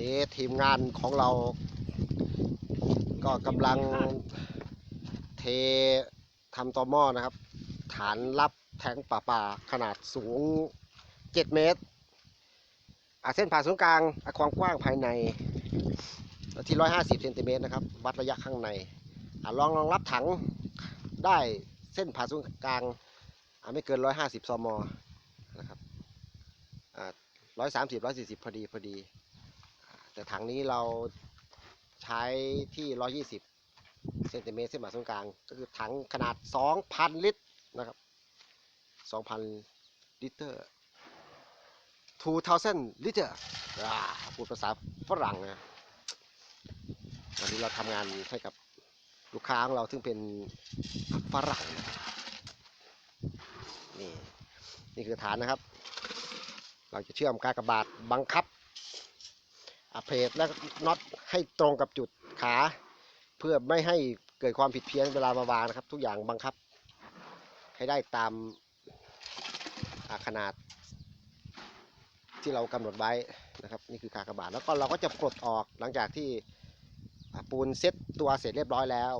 นี้ทีมงานของเรา ก็กำลังเททำต่อหม้อนะครับ ฐานรับแทงป่าป่าขนาดสูง 7 เมตรอะเส้นผ่าศูนย์กลางความกว้างภายในที่ 150เซนติเมตรนะครับ วัดระยะข้างในอลองรองรับถังได้เส้นผ่าศูนย์กลางไม่เกิน 150 ซมนะครับอ่า130 140พอดี พอดีอ่า แต่ถังนี้เราใช้ที่ 120 เซนติเมตรเส้นผ่าศูนย์กลาง ก็คือถังขนาด 2,000 ลิตรนะครับ 2,000 ลิตร2,000 ลิตรพูดภาษาฝรั่งนะวันนี้เราทำงานให้กับลูกค้าของเราซึ่งเป็นฝรั่งนี่นี่คือฐานนะครับ เราจะเชื่อมกากบาทบังคับ เพลทและน็อตให้ตรงกับจุดขา เพื่อไม่ให้เกิดความผิดเพี้ยนเวลามาวางนะครับ ทุกอย่างบังคับ ให้ได้ตามาขนาด ที่เรากำหนดไว้นะครับ นี่คือกากระบาทแล้วก็เราก็จะปลดออกหลังจากที่ปูนเซ็ตตัวเสร็จเรียบร้อยแล้ว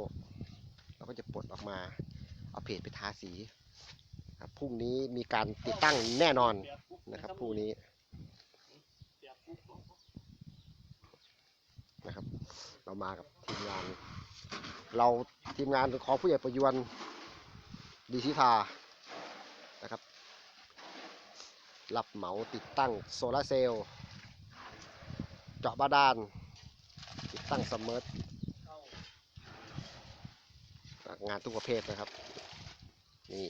เราก็จะปลดออกมา เอาเพจไปทาสีครับพรุ่งนี้มีการติดตั้งแน่นอนนะครับพรุ่งนี้ นะครับ เรามากับทีมงาน เราทีมงานของผู้ใหญ่ประยวนดีชิทานะครับ รับเหมาติดตั้งโซลาร์เซลล์เจาะบาดาลติดตั้งสมมอร์งานทุกประเภทนะครับ นี่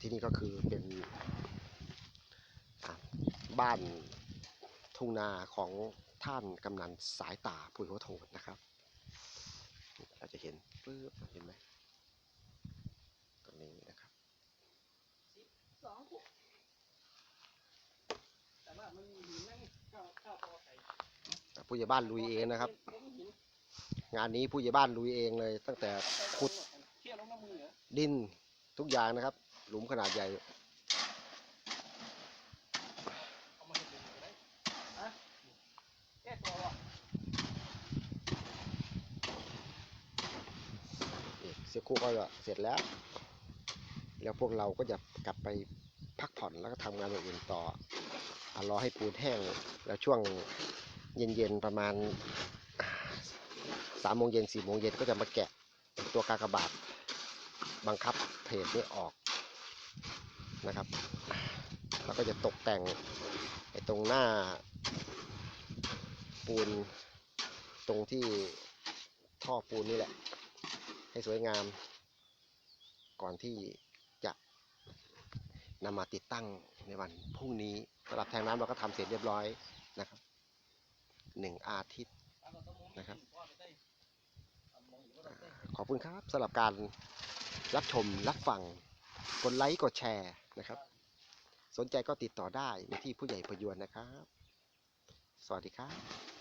ที่นี่ก็คือเป็น บ้านทุ่งนาของท่านกำนันสายตาปุยหัวโถนนะครับ เราจะเห็นปึ๊บเห็นไหมตรงนี้นะครับสองขุแต่ว่ามันมีหินนั่งเข้าเข้าพอใส่ผู้ใหญ่บ้านลุยเองนะครับผมหินงานนี้ผู้ใหญ่บ้านลุยเองเลย ตั้งแต่ขุดเที่ยวลงน้ำมือเหรอดินทุกอย่างนะครับ หลุมขนาดใหญ่ เอามาให้ดูก็ได้ฮะแก้ตัววะ นี่เสีย คู่ก็เสร็จแล้ว แล้วพวกเราก็จะกลับไปพักผ่อนแล้วก็ทำงานอย่างอื่นต่ออรอให้ปูนแห้ง แล้วช่วงเย็นๆประมาณสามโมงเย็นสี่โมงเย็นก็จะมาแกะตัวกากบาทบังคับเพจนี้ออกนะครับแล้วก็จะตกแต่งไอ้ตรงหน้าปูนตรงที่ท่อปูนนี่แหละ ให้สวยงาม ก่อนที่จะนำมาติดตั้งในวันพรุ่งนี้สำหรับแทงน้ำเราก็ทำเสร็จเรียบร้อยนะครับหนึ่งอาทิตย์นะครับขอบคุณครับสำหรับการรับชมรับฟังกดไลค์กดแชร์นะครับ สนใจก็ติดต่อได้ในที่ผู้ใหญ่ประยวนนะครับ สวัสดีครับ